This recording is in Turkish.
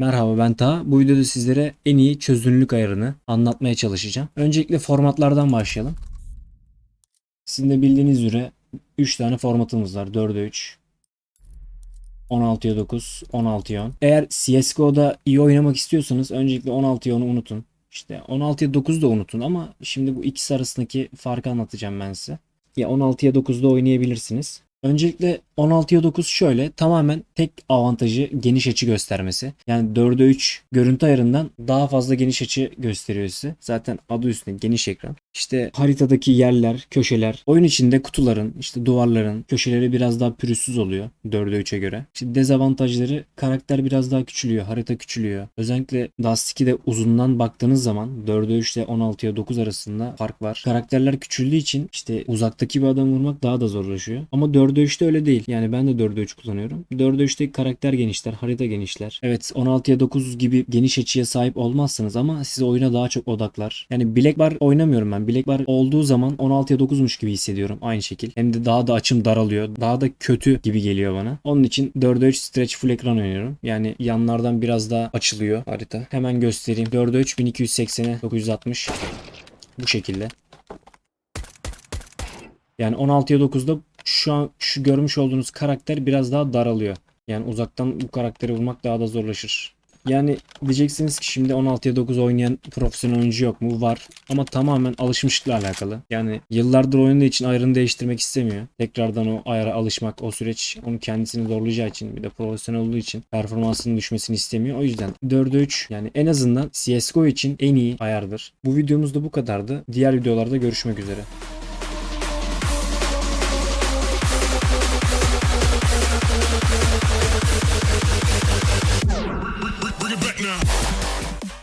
Merhaba ben Taha. Bu videoda sizlere en iyi çözünürlük ayarını anlatmaya çalışacağım. Öncelikle formatlardan başlayalım. Sizin de bildiğiniz üzere 3 tane formatımız var. 4'e 3, 16'ya 9, 16'ya 10. Eğer CSGO'da iyi oynamak istiyorsanız öncelikle 16'ya 10'u unutun. İşte 16'ya 9'u da unutun ama şimdi bu ikisi arasındaki farkı anlatacağım ben size. Ya 16'ya 9'da oynayabilirsiniz. Öncelikle 16'ya 9 şöyle tamamen tek avantajı geniş açı göstermesi. Yani 4'e 3 görüntü ayarından daha fazla geniş açı gösteriyor size. Zaten adı üstünde geniş ekran. İşte haritadaki yerler, köşeler, oyun içinde kutuların, işte duvarların köşeleri biraz daha pürüzsüz oluyor 4'e 3'e göre. İşte dezavantajları karakter biraz daha küçülüyor, harita küçülüyor. Özellikle Dust 2'de uzundan baktığınız zaman 4'e 3 ile 16'ya 9 arasında fark var. Karakterler küçüldüğü için işte uzaktaki bir adam vurmak daha da zorlaşıyor. Ama 4'e 3'te öyle değil. Yani ben de 4'e 3 kullanıyorum. 4'e 3'te karakter genişler, harita genişler. Evet 16'ya 9 gibi geniş açıya sahip olmazsınız ama sizi oyuna daha çok odaklar. Yani Black Bar oynamıyorum ben. Black Bar olduğu zaman 16'ya 9'muş gibi hissediyorum aynı şekil. Hem de daha da açım daralıyor. Daha da kötü gibi geliyor bana. Onun için 4'e 3 stretch full ekran oynuyorum. Yani yanlardan biraz daha açılıyor harita. Hemen göstereyim. 4'e 3 1280'e 960 bu şekilde. Yani 16'ya 9'da şu an şu görmüş olduğunuz karakter biraz daha daralıyor. Yani uzaktan bu karakteri vurmak daha da zorlaşır. Yani diyeceksiniz ki şimdi 16'ya 9 oynayan profesyonel oyuncu yok mu? Var. Ama tamamen alışmışlıkla alakalı. Yani yıllardır oynadığı için ayarını değiştirmek istemiyor. Tekrardan o ayara alışmak, o süreç onu kendisini zorlayacağı için bir de profesyonel olduğu için performansının düşmesini istemiyor. O yüzden 4'e 3 yani en azından CSGO için en iyi ayardır. Bu videomuz da bu kadardı. Diğer videolarda görüşmek üzere.